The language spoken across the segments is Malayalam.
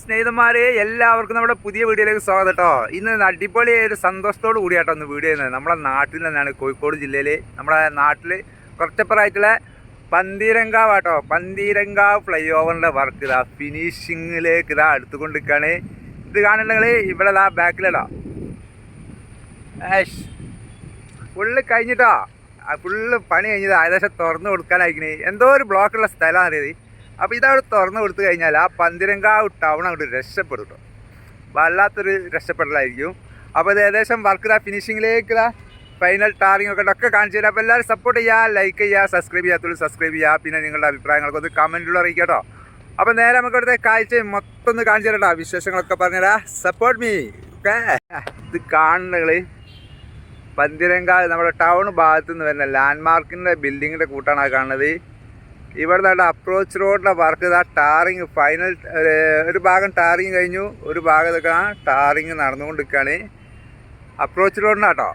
സ്നേഹിതന്മാരെ എല്ലാവർക്കും നമ്മുടെ പുതിയ വീഡിയോയിലേക്ക് സ്വാഗതം കേട്ടോ. ഇന്ന് അടിപൊളി ഒരു സന്തോഷത്തോട് കൂടിയാട്ടോ ഒന്ന് വീഡിയോ ചെയ്യുന്നത്. നമ്മുടെ നാട്ടിൽ തന്നെയാണ് കോഴിക്കോട് ജില്ലയിൽ നമ്മുടെ നാട്ടിൽ കുറച്ചപ്പുറമായിട്ടുള്ള പന്തീരങ്കാവ് കേട്ടോ പന്തീരങ്കാവ് ഫ്ലൈ ഓവറിന്റെ വർക്ക് ഇതാ. ഫിനിഷിങ്ങിലേക്ക് ഇതാ എടുത്തുകൊണ്ടിരിക്കുകയാണ്. ഇത് കാണുന്നുണ്ടെങ്കിൽ ഇവിടെ ഇതാ ബാക്കിലടാ ഏഷ്. ഫുള്ള് കഴിഞ്ഞിട്ടോ. ഫുള്ള് പണി കഴിഞ്ഞത്. ഏകദേശം തുറന്നു കൊടുക്കാനായിരിക്കണേ. എന്തോ ഒരു ബ്ലോക്കുള്ള സ്ഥലമാണ് അറിയത് അപ്പോൾ ഇതവിടെ തുറന്നു കൊടുത്തു കഴിഞ്ഞാൽ ആ പന്തിരങ്കാവ് ടൗൺ അങ്ങോട്ട് രക്ഷപ്പെടും കേട്ടോ വല്ലാത്തൊരു രക്ഷപ്പെടലായിരിക്കും. അപ്പോൾ ഇത് ഏകദേശം വർക്ക് ഇതാ ഫിനിഷിങ്ങിലേക്ക് ഫൈനൽ ടാറിംഗ് ഒക്കെ ഒക്കെ കാണിച്ചു തരാം. അപ്പോൾ എല്ലാവരും സപ്പോർട്ട് ചെയ്യുക ലൈക്ക് ചെയ്യുക സബ്സ്ക്രൈബ് ചെയ്യാത്തുള്ളൂ സബ്സ്ക്രൈബ് ചെയ്യുക. പിന്നെ നിങ്ങളുടെ അഭിപ്രായങ്ങളൊക്കെ ഒന്ന് കമന്റിലൂടെ അറിയിക്കുക കേട്ടോ അപ്പോൾ നേരെ നമുക്ക് ഇവിടുത്തെ കാഴ്ച മൊത്തം ഒന്ന് കാണിച്ചു തരട്ടോ വിശേഷങ്ങളൊക്കെ പറഞ്ഞുതരാം സപ്പോർട്ട് മീ ഓക്കെ ഇത് കാണുന്നകൾ പന്തിരങ്കാവ് നമ്മുടെ ടൗൺ ഭാഗത്തുനിന്ന് വരുന്ന ലാൻഡ് മാർക്കിന്റെ ബിൽഡിങ്ങിന്റെ കൂട്ടാണ് കാണുന്നത്. ഇവിടെ നിന്നുള്ള അപ്രോച്ച് റോഡിന്റെ വർക്ക് ഇതാ ടാറിങ് ഫൈനൽ ഒരു ഭാഗം ടാറിങ് കഴിഞ്ഞു ഒരു ഭാഗം ഭാഗത്തൊക്കെ ടാറിങ് നടന്നുകൊണ്ടിരിക്കുകയാണ്. അപ്രോച്ച് റോഡിന് കേട്ടോ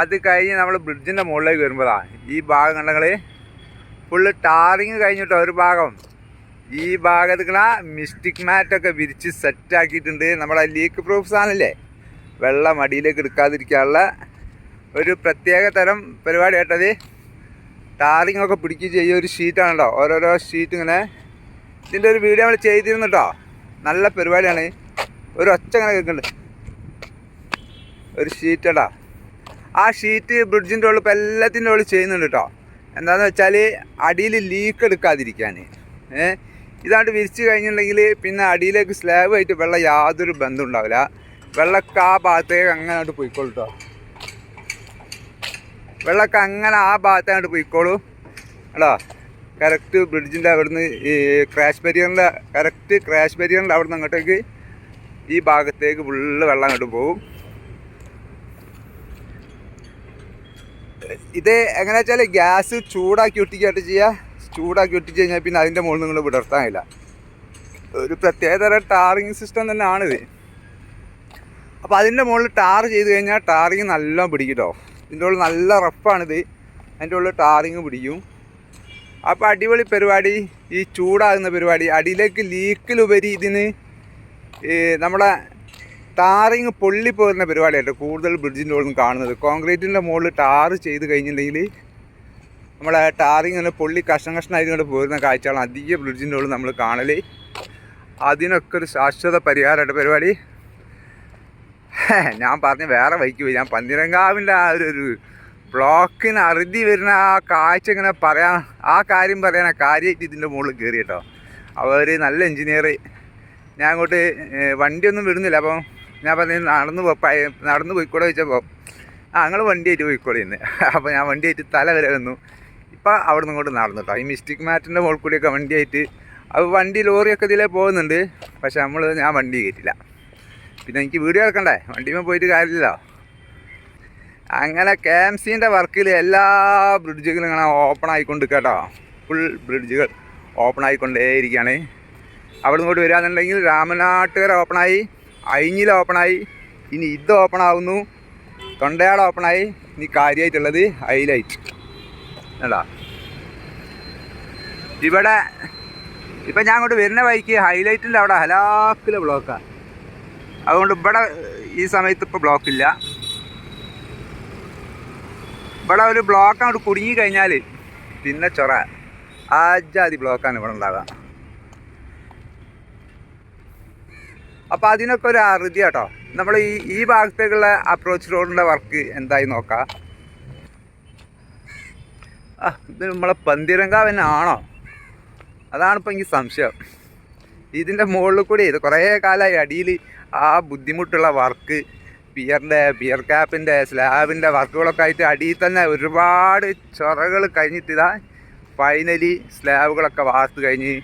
അത് കഴിഞ്ഞ് നമ്മൾ ബ്രിഡ്ജിന്റെ മുകളിലേക്ക് വരുമ്പോഴാണ് ഈ ഭാഗം കണ്ടങ്ങൾ ഫുള്ള് ടാറിങ് കഴിഞ്ഞിട്ടോ ഒരു ഭാഗം. ഈ ഭാഗത്തേക്കണ മിസ്റ്റിക് മാറ്റൊക്കെ വിരിച്ച് സെറ്റാക്കിയിട്ടുണ്ട് നമ്മുടെ ലീക്ക് പ്രൂഫ് സാധനമില്ലേ? വെള്ളം അടിയിലേക്ക് എടുക്കാതിരിക്കാനുള്ള ഒരു പ്രത്യേക തരം പരിപാടി കേട്ടത് ടാറിങ് ഒക്കെ പിടിക്കുകയും ഒരു ഷീറ്റാണ് കേട്ടോ ഓരോരോ ഷീറ്റ് ഇങ്ങനെ. ഇതിന്റെ ഒരു വീഡിയോ നമ്മൾ ചെയ്തിരുന്നു കേട്ടോ നല്ല പരിപാടിയാണ്. ഒരു ഒച്ച ഇങ്ങനെ കേൾക്കുന്നുണ്ട് ഒരു ഷീറ്റ് കേട്ടോ ആ ഷീറ്റ് ബ്രിഡ്ജിന്റെ ഉള്ളിൽ ഇപ്പോൾ എല്ലാത്തിന്റെ ഉള്ളിൽ ചെയ്യുന്നുണ്ട് കേട്ടോ എന്താണെന്ന് വെച്ചാൽ അടിയിൽ ലീക്ക് എടുക്കാതിരിക്കാൻ ഏഹ് ഇതാണ്ട് വിരിച്ച് കഴിഞ്ഞിട്ടുണ്ടെങ്കിൽ പിന്നെ അടിയിലേക്ക് സ്ലാബ് ആയിട്ട് വെള്ളം യാതൊരു ബന്ധം ഉണ്ടാവില്ല. വെള്ളമൊക്കെ ആ ഭാഗത്തേക്ക് അങ്ങനെ അങ്ങോട്ട് പോയിക്കോളൂ കേട്ടോ വെള്ളമൊക്കെ അങ്ങനെ ആ ഭാഗത്തായിട്ട് പോയിക്കോളൂ. കേട്ടോ കറക്റ്റ് ബ്രിഡ്ജിന്റെ അവിടുന്ന് ഈ ക്രാഷ് ബരിയറിന്റെ കറക്റ്റ് ക്രാഷ് ബരിയറിന്റെ അവിടുന്ന് അങ്ങോട്ടേക്ക് ഈ ഭാഗത്തേക്ക് ഫുള്ള് വെള്ളം അങ്ങോട്ട് പോകും ഇത് എങ്ങനെ വെച്ചാൽ ഗ്യാസ് ചൂടാക്കി ഒട്ടിക്കായിട്ട് ചെയ്യുക ചൂടാക്കി ഒട്ടിച്ച് കഴിഞ്ഞാൽ പിന്നെ അതിന്റെ മുകളിൽ നിങ്ങൾ വിടർത്താനില്ല. ഒരു പ്രത്യേക തരം ടാറിങ് സിസ്റ്റം തന്നെയാണിത്. അപ്പോൾ അതിന്റെ മുകളിൽ ടാർ ചെയ്ത് കഴിഞ്ഞാൽ ടാറിങ് നല്ലോണം പിടിക്കട്ടോ കേട്ടോ ഇതിന്റെ ഉള്ളിൽ നല്ല റഫാണിത്. അതിന്റെ ഉള്ളിൽ ടാറിങ് പിടിക്കും. അപ്പോൾ അടിപൊളി പരിപാടി. ഈ ചൂടാകുന്ന പരിപാടി. അടിയിലേക്ക് ലീക്കിലുപരി ഇതിന് നമ്മുടെ ടാറിങ് പൊള്ളി പോരുന്ന പരിപാടിയായിട്ട് കൂടുതൽ ബ്രിഡ്ജിന്റെ ഉള്ളിൽ കാണുന്നത്. കോൺക്രീറ്റിന്റെ മുകളിൽ ടാറ് ചെയ്ത് കഴിഞ്ഞിട്ടുണ്ടെങ്കിൽ നമ്മളെ ടാറിങ് ഇങ്ങനെ പൊള്ളി കഷ്ണം കഷ്ണമായിട്ട് ഇങ്ങോട്ട് പോരുന്ന കാഴ്ചകളാണ് അധികം ബ്രിഡ്ജിന്റെ ഉള്ളിൽ നമ്മൾ കാണൽ അതിനൊക്കെ ഒരു ശാശ്വത പരിഹാരമായിട്ട് പരിപാടി. ഞാൻ പറഞ്ഞ വേറെ വൈക്ക് പോയി. ഞാൻ പന്തിരങ്കാവിന്റെ ആ ഒരു ബ്ലോക്കിന് അറുതി വരുന്ന ആ കാഴ്ച ഇങ്ങനെ പറയാൻ ആ കാര്യം പറയാൻ കാര്യമായിട്ട് ഇതിന്റെ മുകളിൽ കയറി കേട്ടോ. അവർ നല്ല എഞ്ചിനീയർ ഞാൻ അങ്ങോട്ട് വണ്ടിയൊന്നും വിടുന്നില്ല. അപ്പം ഞാൻ പറഞ്ഞു നടന്ന് നടന്ന് പോയിക്കോടെ ചോദിച്ചപ്പോൾ ആ നിങ്ങൾ വണ്ടിയായിട്ട് പോയിക്കോളെ ഇന്ന്. അപ്പോൾ ഞാൻ വണ്ടിയായിട്ട് തല വരെ വന്നു. ഇപ്പം അവിടെ നിന്ന് ഇങ്ങോട്ട് നടന്നു കേട്ടോ. ഈ മിസ്റ്റിക് മാറ്റിന്റെ മുകളിൽ കൂടിയൊക്കെ വണ്ടിയായിട്ട്. അപ്പോൾ വണ്ടി ലോറിയൊക്കെ ഇതിലേ പോകുന്നുണ്ട്. പക്ഷെ നമ്മൾ ഞാൻ വണ്ടി കയറ്റില്ല. പിന്നെ എനിക്ക് വീഡിയോ എടുക്കണ്ടേ? വണ്ടിമേ പോയിട്ട് കാര്യമില്ലല്ലോ. അങ്ങനെ കെ എം സിന്റെ വർക്കിൽ എല്ലാ ബ്രിഡ്ജുകളും ഇങ്ങനെ ഓപ്പൺ ആയിക്കൊണ്ട് കേട്ടോ. ഫുൾ ബ്രിഡ്ജുകൾ ഓപ്പൺ ആയിക്കൊണ്ടേയിരിക്കുകയാണ് അവിടെ ഇങ്ങോട്ട് വരികയാണെന്നുണ്ടെങ്കിൽ രാമനാട്ടുകര ഓപ്പണായി അയിഞ്ഞിൽ ഓപ്പണായി ഇനി ഇത് ഓപ്പൺ ആവുന്നു. തൊണ്ടയാട് ഓപ്പണായി ഇനി കാര്യമായിട്ടുള്ളത് ഹൈലൈറ്റ് അല്ല ഇവിടെ ഇപ്പം ഞാൻ അങ്ങോട്ട് വരുന്ന വഴിക്ക് ഹൈലൈറ്റിന്റെ അവിടെ ഹലാക്കിലെ ബ്ലോക്കാണ് അതുകൊണ്ട് ഇവിടെ ഈ സമയത്ത് ഇപ്പോൾ ബ്ലോക്കില്ല ഇവിടെ ഒരു ബ്ലോക്ക് അങ്ങോട്ട് കുടുങ്ങി കഴിഞ്ഞാൽ പിന്നെ ചൊറ. ആജാതി ബ്ലോക്കാണ് ഇവിടെ ഉണ്ടാകുക അപ്പോൾ അതിനൊക്കെ ഒരു അറുതി കേട്ടോ. നമ്മൾ ഈ ഈ ഭാഗത്തേക്കുള്ള അപ്രോച്ച് റോഡിന്റെ വർക്ക് എന്തായി നോക്കാം. ആ ഇത് നമ്മളെ പന്തിരങ്കാവ് തന്നെ ആണോ? അതാണിപ്പോൾ എനിക്ക് സംശയം. ഇതിന്റെ മുകളിൽ കൂടി ഇത് കുറേ കാലമായി അടിയിൽ ആ ബുദ്ധിമുട്ടുള്ള വർക്ക് പിയറിന്റെ പിയർ ക്യാപ്പിന്റെ സ്ലാബിന്റെ വർക്കുകളൊക്കെ ആയിട്ട് അടിയിൽ തന്നെ ഒരുപാട് ചൊറകൾ കഴിഞ്ഞിട്ടിതാ ഫൈനലി സ്ലാബുകളൊക്കെ വാർത്ത് കഴിഞ്ഞ്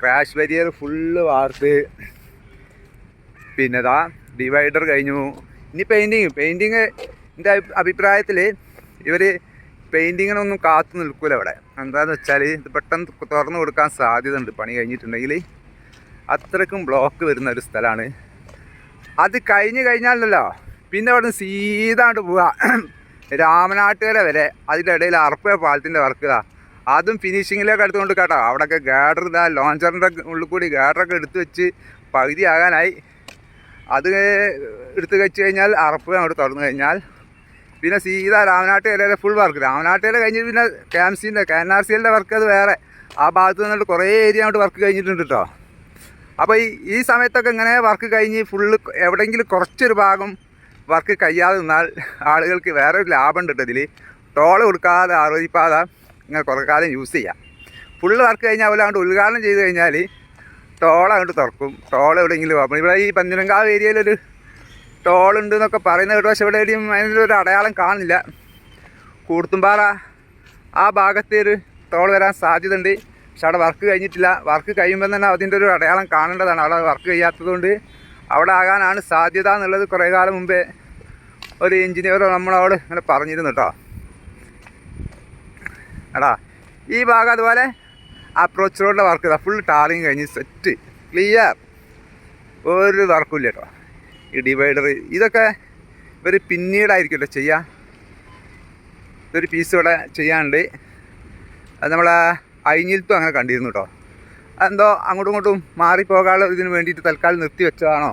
ക്രാഷ് ബരിയർ ഫുള്ള് വാർത്ത്. പിന്നെ ഇതാ ഡിവൈഡർ കഴിഞ്ഞു. ഇനി പെയിന്റിങ് പെയിന്റിങ് എന്റെ അഭിപ്രായത്തിൽ ഇവർ പെയിന്റിങ്ങിനൊന്നും കാത്തു നിൽക്കില്ല ഇവിടെ. എന്താണെന്ന് വെച്ചാൽ ഇത് പെട്ടെന്ന് തുറന്നു കൊടുക്കാൻ സാധ്യതയുണ്ട്. പണി കഴിഞ്ഞിട്ടുണ്ടെങ്കിൽ അത്രക്കും ബ്ലോക്ക് വരുന്ന ഒരു സ്ഥലമാണ്. അത് കഴിഞ്ഞ് കഴിഞ്ഞാലല്ലോ പിന്നെ അവിടെ നിന്ന് സീതാണ്ട് പോവുക രാമനാട്ടുകര വരെ. അതിന്റെ ഇടയിൽ അറപ്പ പാലത്തിന്റെ വർക്ക് അതും ഫിനിഷിങ്ങിലേക്ക് എടുത്തുകൊണ്ട് കേട്ടോ. അവിടെയൊക്കെ ഗാഡർ ഇതാ ലോഞ്ചറിന്റെ ഉള്ളിൽ കൂടി ഗാഡറൊക്കെ എടുത്ത് വെച്ച് പകുതി ആകാനായി. അത് എടുത്ത് വെച്ച് കഴിഞ്ഞാൽ അറപ്പ് അങ്ങോട്ട് തുറന്നു കഴിഞ്ഞാൽ പിന്നെ സീതാ രാമനാട്ടുകരയിലെ ഫുൾ വർക്ക് രാമനാട്ടുകര കഴിഞ്ഞിട്ട് പിന്നെ കെ എം സിന്റെ K N R C work അത് വേറെ. ആ ഭാഗത്ത് നിന്നിട്ട് കുറേ ഏരിയ അങ്ങോട്ട് വർക്ക് കഴിഞ്ഞിട്ടുണ്ട് കേട്ടോ. അപ്പോൾ ഈ ഈ സമയത്തൊക്കെ ഇങ്ങനെ വർക്ക് കഴിഞ്ഞ് ഫുള്ള് എവിടെയെങ്കിലും കുറച്ചൊരു ഭാഗം വർക്ക് കഴിയാതെ നിന്നാൽ ആളുകൾക്ക് വേറെ ഒരു ലാഭം ഉണ്ട് ഇതിൽ ടോൾ കൊടുക്കാതെ ആലോചിപ്പാതെ ഇങ്ങനെ കുറേ കാലം യൂസ് ചെയ്യാം. ഫുള്ള് വർക്ക് കഴിഞ്ഞാൽ പോലെ അങ്ങോട്ട് ഉദ്ഘാടനം ചെയ്ത് കഴിഞ്ഞാൽ ടോൾ അങ്ങോട്ട് തുറക്കും. ടോൾ എവിടെയെങ്കിലും പോകും ഇവിടെ ഈ പന്തിരങ്കാവ് ഏരിയയിലൊരു ടോൾ ഉണ്ട് എന്നൊക്കെ പറയുന്നത് കേട്ടോ. പക്ഷെ ഇവിടെ എവിടെയും അതിനൊരു അടയാളം കാണില്ല കൂർത്തുംപാറ ആ ഭാഗത്ത് ഒരു ടോൾ വരാൻ സാധ്യതയുണ്ട്. പക്ഷെ അവിടെ വർക്ക് കഴിഞ്ഞിട്ടില്ല. വർക്ക് കഴിയുമ്പോൾ തന്നെ അതിന്റെ ഒരു അടയാളം കാണേണ്ടതാണ്. അവിടെ വർക്ക് ചെയ്യാത്തതുകൊണ്ട് അവിടെ ആകാനാണ് സാധ്യത എന്നുള്ളത് കുറേ കാലം മുമ്പേ ഒരു എഞ്ചിനീയർ നമ്മളോട് ഇങ്ങനെ പറഞ്ഞിരുന്നു കേട്ടോ. എടാ ഈ ഭാഗം അതുപോലെ അപ്രോച്ച് റോഡിന്റെ വർക്ക് ഇതാ. ഫുൾ ടാറിങ് കഴിഞ്ഞ് സെറ്റ് ക്ലിയർ ഒരു വർക്കും ഇല്ല കേട്ടോ. ഈ ഡിവൈഡർ ഇതൊക്കെ ഇവർ പിന്നീടായിരിക്കുമല്ലോ ചെയ്യുക ഇതൊരു പീസ് ഇവിടെ ചെയ്യാനുണ്ട്. അത് നമ്മളെ അയിഞ്ഞിൽത്തും അങ്ങനെ കണ്ടിരുന്നു കേട്ടോ എന്തോ അങ്ങോട്ടും ഇങ്ങോട്ടും മാറിപ്പോകാനുള്ള ഇതിന് വേണ്ടിയിട്ട് തൽക്കാലം നിർത്തി വെച്ചതാണോ?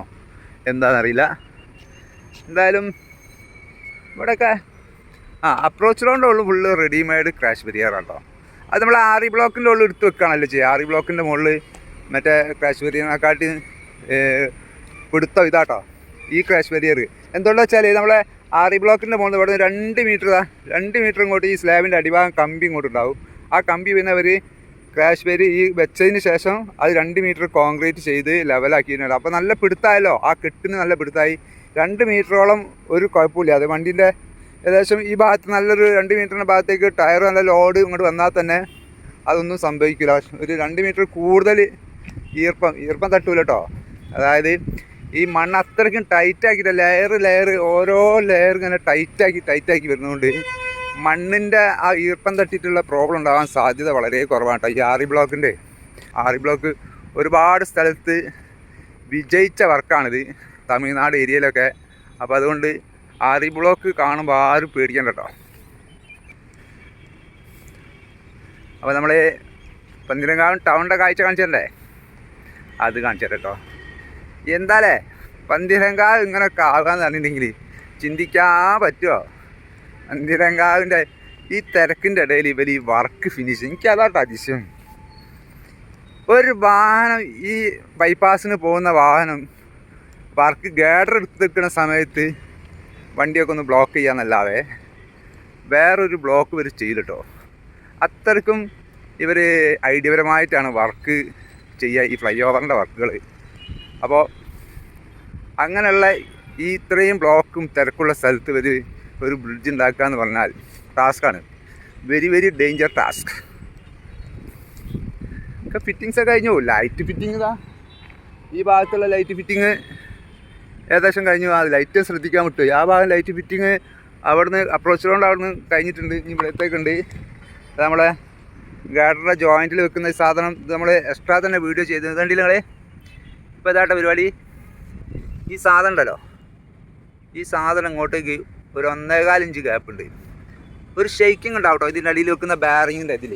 എന്താണെന്നറിയില്ല എന്തായാലും ഇവിടെയൊക്കെ ആ അപ്രോച്ച് റോഡിന്റെ ഉള്ളു ഫുള്ള് റെഡിമെയ്ഡ് ക്രാഷ് ബരിയറാണ് അത് നമ്മൾ ആറി ബ്ലോക്കിന്റെ ഉള്ളിൽ എടുത്ത് വെക്കുകയാണല്ലോ ചെയ്യുക. ആറി ബ്ലോക്കിന്റെ മുകളിൽ മറ്റേ ക്രാഷ് ബരിയറിനെക്കാട്ടി കൊടുത്ത ഇതാട്ടോ ഈ ക്രാഷ് ബരിയർ എന്തുകൊണ്ടെന്ന് വെച്ചാൽ നമ്മളെ ആറി ബ്ലോക്കിന്റെ മുകളിൽ ഇവിടെ രണ്ട് മീറ്റർ രണ്ട് മീറ്റർ ഇങ്ങോട്ട് ഈ സ്ലാബിന്റെ അടിഭാഗം കമ്പി ഇങ്ങോട്ട് ഉണ്ടാവും. ആ കമ്പി വീണവർ ക്രാഷ് പേര് ഈ വെച്ചതിന് ശേഷം അത് രണ്ട് മീറ്റർ കോൺക്രീറ്റ് ചെയ്ത് ലെവലാക്കിയിട്ടുണ്ട് അപ്പോൾ നല്ല പിടുത്തായല്ലോ. ആ കെട്ടിന് നല്ല പിടുത്തായി. രണ്ട് മീറ്ററോളം ഒരു കുഴപ്പമില്ല. അത് വണ്ടീന്റെ ഏകദേശം ഈ ഭാഗത്ത് നല്ലൊരു രണ്ട് മീറ്ററിന്റെ ഭാഗത്തേക്ക് ടയർ നല്ല ലോഡ് ഇങ്ങോട്ട് വന്നാൽ തന്നെ അതൊന്നും സംഭവിക്കില്ല. ഒരു രണ്ട് മീറ്റർ കൂടുതൽ ഈർപ്പം ഈർപ്പം തട്ടൂല കേട്ടോ അതായത് ഈ മണ്ണ് അത്രയ്ക്കും ടൈറ്റാക്കിയിട്ട് ലെയർ ലെയർ ഓരോ ലെയർ ഇങ്ങനെ ടൈറ്റാക്കി ടൈറ്റാക്കി വരുന്നതുകൊണ്ട് മണ്ണിന്റെ ആ ഈർപ്പം തട്ടിയിട്ടുള്ള പ്രോബ്ലം ഉണ്ടാകാൻ സാധ്യത വളരെ കുറവാണ് ഈ ആറി ബ്ലോക്കിന്റെ ആറി ബ്ലോക്ക് ഒരുപാട് സ്ഥലത്ത് വിജയിച്ച വർക്കാണിത് തമിഴ്നാട് ഏരിയയിലൊക്കെ. അപ്പോൾ അതുകൊണ്ട് ആറി ബ്ലോക്ക് കാണുമ്പോൾ ആരും പേടിക്കണ്ട കേട്ടോ അപ്പോൾ നമ്മൾ പന്തിരങ്കാവ് ടൗണിന്റെ കാഴ്ച കാണിച്ചല്ലേ അത് കാണിച്ചു കേട്ടോ എന്താലേ? പന്തിരങ്കാവ് ഇങ്ങനെയൊക്കെ ആകാന്ന് പറഞ്ഞിട്ടുണ്ടെങ്കിൽ ചിന്തിക്കാൻ പറ്റുമോ പന്തിരങ്കാവിന്റെ ഈ തിരക്കിന്റെ ഇടയിൽ ഇവർ ഈ വർക്ക് ഫിനിഷ് എനിക്ക് അതാട്ട് അതിശയം. ഒരു വാഹനം ഈ ബൈപ്പാസിന് പോകുന്ന വാഹനം വർക്ക് ഗേഡർ എടുത്ത് നിൽക്കുന്ന സമയത്ത് വണ്ടിയൊക്കെ ഒന്ന് ബ്ലോക്ക് ചെയ്യാന്നല്ലാതെ വേറൊരു ബ്ലോക്ക് ഇവർ ചെയ്തിട്ടോ. അത്രക്കും ഇവർ ഐഡിയപരമായിട്ടാണ് വർക്ക് ചെയ്യുക ഈ ഫ്ലൈ ഓവറിന്റെ വർക്കുകൾ അപ്പോൾ അങ്ങനെയുള്ള ഈ ഇത്രയും ബ്ലോക്കും തിരക്കുള്ള സ്ഥലത്ത് ഇവർ ഒരു ബ്രിഡ്ജ് ഉണ്ടാക്കുക എന്ന് പറഞ്ഞാൽ ടാസ്ക്കാണ് വെരി വെരി ഡേഞ്ചർ ടാസ്ക് ഒക്കെ ഫിറ്റിങ്സ് ഒക്കെ കഴിഞ്ഞു. ലൈറ്റ് ഫിറ്റിംഗ് ഇതാ. ഈ ഭാഗത്തുള്ള ലൈറ്റ് ഫിറ്റിങ് ഏകദേശം കഴിഞ്ഞു. ആ ലൈറ്റ് ശ്രദ്ധിക്കാൻ വിട്ടു. ആ ഭാഗം ലൈറ്റ് ഫിറ്റിങ് അവിടുന്ന് അപ്രോച്ച് റൗണ്ട് അവിടുന്ന് കഴിഞ്ഞിട്ടുണ്ട്. ഇനി ഇവിടത്തേക്കുണ്ട്. അത് നമ്മളെ ഗാഡറുടെ ജോയിന്റിൽ വെക്കുന്ന സാധനം നമ്മൾ എക്സ്ട്രാ തന്നെ വീഡിയോ ചെയ്ത്. കണ്ടില്ല നിങ്ങളെ? ഇപ്പോൾ ഇതാട്ട പരിപാടി. ഈ സാധനം ഉണ്ടല്ലോ. ഈ സാധനം ഇങ്ങോട്ടേക്ക് ഒരു ഒന്നേകാൽ ഇഞ്ച് ഗ്യാപ്പ് ഉണ്ട്. ഒരു ഷെയ്ക്കിംഗ് ഉണ്ടാവും കേട്ടോ ഇതിന്റെ അടിയിൽ വെക്കുന്ന ബാറിങ്ങിന്റെ ഇതിൽ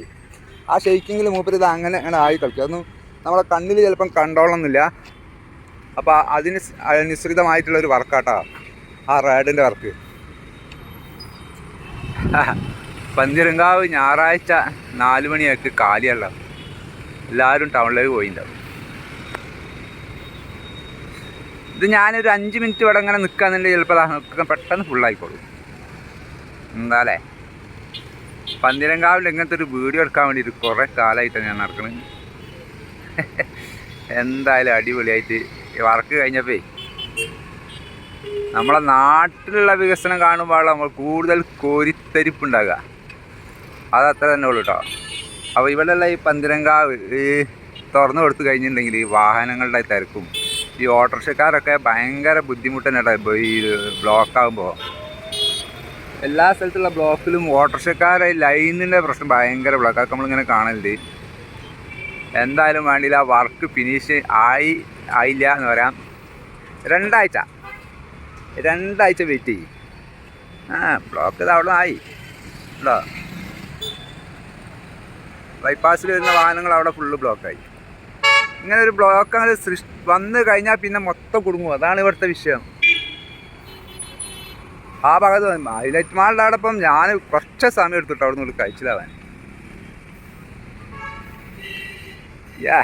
ആ ഷെയ്ക്കിങ്ങിൽ മൂപ്പര് ഇത് അങ്ങനെ അങ്ങനെ ആയി കളിക്കും അതൊന്നും നമ്മളെ കണ്ണിൽ ചിലപ്പം കണ്ടോളണമെന്നില്ല അപ്പോൾ അതിന് അനുസൃതമായിട്ടുള്ള ഒരു വർക്കാട്ടാ ആ റേഡിന്റെ വർക്ക് പന്തിരങ്കാവ് ഞായറാഴ്ച നാല് മണിയൊക്കെ കാലിയല്ല എല്ലാവരും ടൗണിലേക്ക് പോയിണ്ടാവും. ഇത് ഞാനൊരു അഞ്ച് മിനിറ്റ് ഇവിടെ അങ്ങനെ നിൽക്കാന്നുണ്ടെങ്കിൽ ചിലപ്പോൾ നിൽക്കാൻ പെട്ടെന്ന് ഫുള്ളായിക്കോളും എന്താല്ലേ? പന്തിരങ്കാവിൽ ഇങ്ങനത്തെ ഒരു വീഡിയോ എടുക്കാൻ വേണ്ടിയിട്ട് കുറേ കാലമായിട്ടാണ് ഞാൻ നടക്കുന്നത് എന്തായാലും അടിപൊളിയായിട്ട് വർക്ക് കഴിഞ്ഞപ്പേ നമ്മളെ നാട്ടിലുള്ള വികസനം കാണുമ്പോൾ നമ്മൾ കൂടുതൽ കോരിത്തരിപ്പ് ഉണ്ടാകുക അതത്ര തന്നെ ഉള്ളൂ കേട്ടോ അപ്പോൾ ഇവിടെയുള്ള ഈ പന്തിരങ്കാവ് ഈ തുറന്നു കൊടുത്തു കഴിഞ്ഞിട്ടുണ്ടെങ്കിൽ വാഹനങ്ങളുടെ തിരക്കും ഈ ഓട്ടോറിക്ഷക്കാരൊക്കെ ഭയങ്കര ബുദ്ധിമുട്ട് തന്നെ കേട്ടോ ഈ ബ്ലോക്ക് ആകുമ്പോൾ എല്ലാ സ്ഥലത്തുള്ള ബ്ലോക്കിലും ഓട്ടോറിക്ഷക്കാരെ ലൈനിന്റെ പ്രശ്നം ഭയങ്കര ബ്ലോക്ക്. അതൊക്കെ നമ്മളിങ്ങനെ കാണലുണ്ട്. എന്തായാലും വേണ്ടിയില്ല വർക്ക് ഫിനിഷ് ആയി ആയില്ല എന്ന് പറയാം. രണ്ടാഴ്ച. രണ്ടാഴ്ച വെയിറ്റ് ചെയ്യും. ആ ബ്ലോക്ക് അവിടെ ആയി. ഉണ്ടോ? ബൈപ്പാസിൽ വരുന്ന വാഹനങ്ങൾ അവിടെ ഫുള്ള് ബ്ലോക്കായി ഇങ്ങനെ ഒരു ബ്ലോക്ക് അങ്ങനെ സൃഷ്ടി വന്നു കഴിഞ്ഞാൽ പിന്നെ മൊത്തം കുടുങ്ങും. അതാണ് ഇവിടുത്തെ വിഷയം. ആ ഭാഗത്ത് ഹൈലൈറ്റ് മാളിന്റെ അവിടെ ഇപ്പം ഞാൻ കുറച്ച് സമയം എടുത്തിട്ട് അവിടെ നിന്ന് കഴിച്ചിലാവാൻ യാ.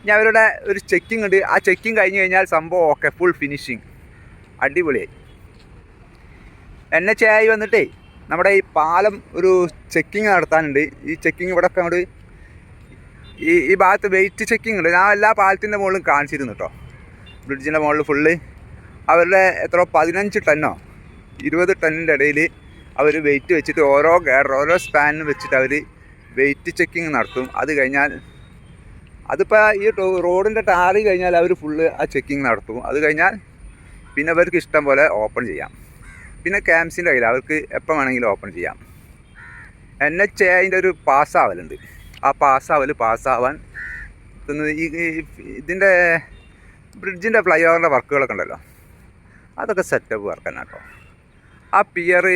ഇനി അവരുടെ ഒരു ചെക്കിംഗ് ഉണ്ട്. ആ ചെക്കിംഗ് കഴിഞ്ഞ് കഴിഞ്ഞാൽ സംഭവം ഓക്കെ ഫുൾ ഫിനിഷിങ് അടിപൊളിയായി എൻ എച്ച് ആയി വന്നിട്ടേ നമ്മുടെ ഈ പാലം ഒരു ചെക്കിങ് നടത്താനുണ്ട്. ഈ ചെക്കിങ് ഇവിടെ ഒക്കെ അങ്ങോട്ട് ഈ ഈ ഭാഗത്ത് വെയിറ്റ് ചെക്കിംഗ് ഉണ്ട്. ഞാൻ എല്ലാ പാലത്തിന്റെ മുകളിലും കാണിച്ചിരുന്നു കേട്ടോ ബ്രിഡ്ജിന്റെ മുകളിൽ ഫുള്ള് അവരുടെ എത്ര പതിനഞ്ച് ടണ്ണോ ഇരുപത് ടണ്ണിന്റെ ഇടയിൽ അവർ വെയിറ്റ് വെച്ചിട്ട് ഓരോ ഗേഡർ ഓരോ സ്പാനിന് വെച്ചിട്ട് അവർ വെയിറ്റ് ചെക്കിങ് നടത്തും. അത് കഴിഞ്ഞാൽ അതിപ്പോൾ ഈ റോഡിന്റെ ടാറി കഴിഞ്ഞാൽ അവർ ഫുള്ള് ആ ചെക്കിങ് നടത്തും. അത് കഴിഞ്ഞാൽ പിന്നെ അവർക്ക് ഇഷ്ടം പോലെ ഓപ്പൺ ചെയ്യാം. പിന്നെ ക്യാമ്പ്സിന്റെ കയ്യിൽ അവർക്ക് എപ്പോൾ വേണമെങ്കിലും ഓപ്പൺ ചെയ്യാം. എൻ എച്ച് എ അതിന്റെ ഒരു പാസ്സാവലുണ്ട് ആ പാസ്സാവൽ പാസ്സാവാൻ. ഈ ഇതിന്റെ ബ്രിഡ്ജിന്റെ ഫ്ലൈ ഓവറിന്റെ വർക്കുകളൊക്കെ ഉണ്ടല്ലോ. അതൊക്കെ സെറ്റപ്പ് വർക്ക് കേട്ടോ ആ പിയർ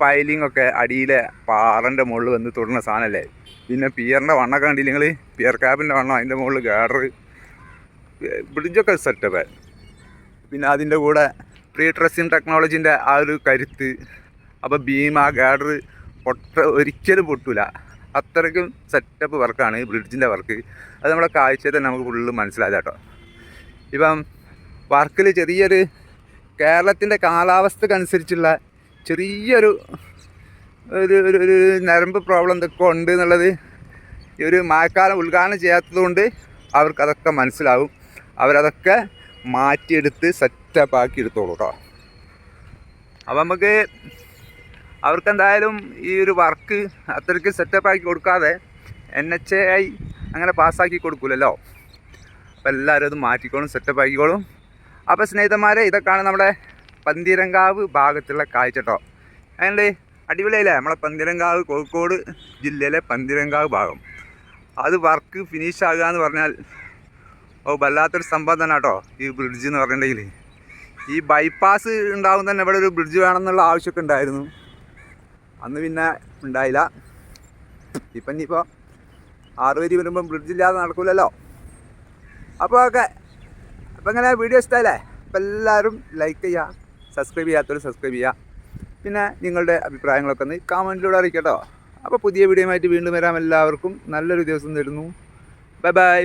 പൈലിംഗ് ഒക്കെ അടിയിലെ പാറന്റെ മുകളിൽ വന്ന് തൊടുന്ന സാധനമല്ലേ പിന്നെ പിയറിന്റെ വണ്ണൊക്കെ കണ്ടില്ല നിങ്ങൾ പിയർ ക്യാബിന്റെ വണ്ണം അതിന്റെ മുകളിൽ ഗാഡർ ബ്രിഡ്ജൊക്കെ സെറ്റപ്പ് പിന്നെ അതിന്റെ കൂടെ പ്രീ ട്രസ്സിങ് ടെക്നോളജീന്റെ ആ ഒരു കരുത്ത്. അപ്പോൾ ബീം ആ ഗാഡർ ഒറ്റ ഒരിക്കലും പൊട്ടൂല. അത്രയ്ക്കും സെറ്റപ്പ് വർക്കാണ് ഈ ബ്രിഡ്ജിന്റെ വർക്ക് അത് നമ്മുടെ കാഴ്ചയിൽ തന്നെ നമുക്ക് ഫുള്ള് മനസ്സിലായത് കേട്ടോ ഇപ്പം വർക്കിൽ ചെറിയൊരു കേരളത്തിന്റെ കാലാവസ്ഥക്കനുസരിച്ചുള്ള ചെറിയൊരു ഒരു ഒരു ഒരു നരമ്പ് പ്രോബ്ലം എന്തൊക്കെ ഉണ്ട് എന്നുള്ളത് ഈ ഒരു മഴക്കാലം ഉദ്ഘാടനം ചെയ്യാത്തത് കൊണ്ട് അവർക്ക് അതൊക്കെ മനസ്സിലാവും. അവരതൊക്കെ മാറ്റിയെടുത്ത് സെറ്റപ്പ് ആക്കി എടുത്തോളൂ കേട്ടോ അപ്പം നമുക്ക് അവർക്ക് എന്തായാലും ഈ ഒരു വർക്ക് അത്രയ്ക്ക് സെറ്റപ്പ് ആക്കി കൊടുക്കാതെ എൻ എച്ച് എ ഐ അങ്ങനെ പാസ്സാക്കി കൊടുക്കൂലല്ലോ. അപ്പോൾ എല്ലാവരും അത് മാറ്റിക്കോളും സെറ്റപ്പ് ആക്കിക്കോളും. അപ്പോൾ സ്നേഹിതന്മാരെ ഇതൊക്കെയാണ് നമ്മുടെ പന്തീരങ്കാവ് ഭാഗത്തുള്ള കാഴ്ച കേട്ടോ അതിന്റെ അടിപൊളിയല്ലേ? നമ്മളെ പന്തീരങ്കാവ് കോഴിക്കോട് ജില്ലയിലെ പന്തീരങ്കാവ് ഭാഗം. അത് വർക്ക് ഫിനിഷ് ആകുക എന്ന് പറഞ്ഞാൽ ഓ വല്ലാത്തൊരു സംഭവം തന്നെ കേട്ടോ ഈ ബ്രിഡ്ജ് എന്ന് പറഞ്ഞിട്ടുണ്ടെങ്കിൽ ഈ ബൈപ്പാസ് ഉണ്ടാവും തന്നെ ഇവിടെ ഒരു ബ്രിഡ്ജ് വേണമെന്നുള്ള ആവശ്യമൊക്കെ ഉണ്ടായിരുന്നു. അന്ന് പിന്നെ ഉണ്ടായില്ല. ഇപ്പം ഇനിയിപ്പോൾ ആറ് വരി വരുമ്പം ബ്രിഡ്ജില്ലാതെ നടക്കില്ലല്ലോ അപ്പോൾ ഓക്കെ അപ്പം ഇങ്ങനെ വീഡിയോ ഇഷ്ടമല്ലേ അപ്പം എല്ലാവരും ലൈക്ക് ചെയ്യുക സബ്സ്ക്രൈബ് ചെയ്യാത്തവർ സബ്സ്ക്രൈബ് ചെയ്യുക പിന്നെ നിങ്ങളുടെ അഭിപ്രായങ്ങളൊക്കെ ഒന്ന് കമന്റിലൂടെ അറിയിക്കട്ടോ. അപ്പോൾ പുതിയ വീഡിയോ ആയിട്ട് വീണ്ടും വരാം. എല്ലാവർക്കും നല്ലൊരു ദിവസം തരുന്നു. Bye bye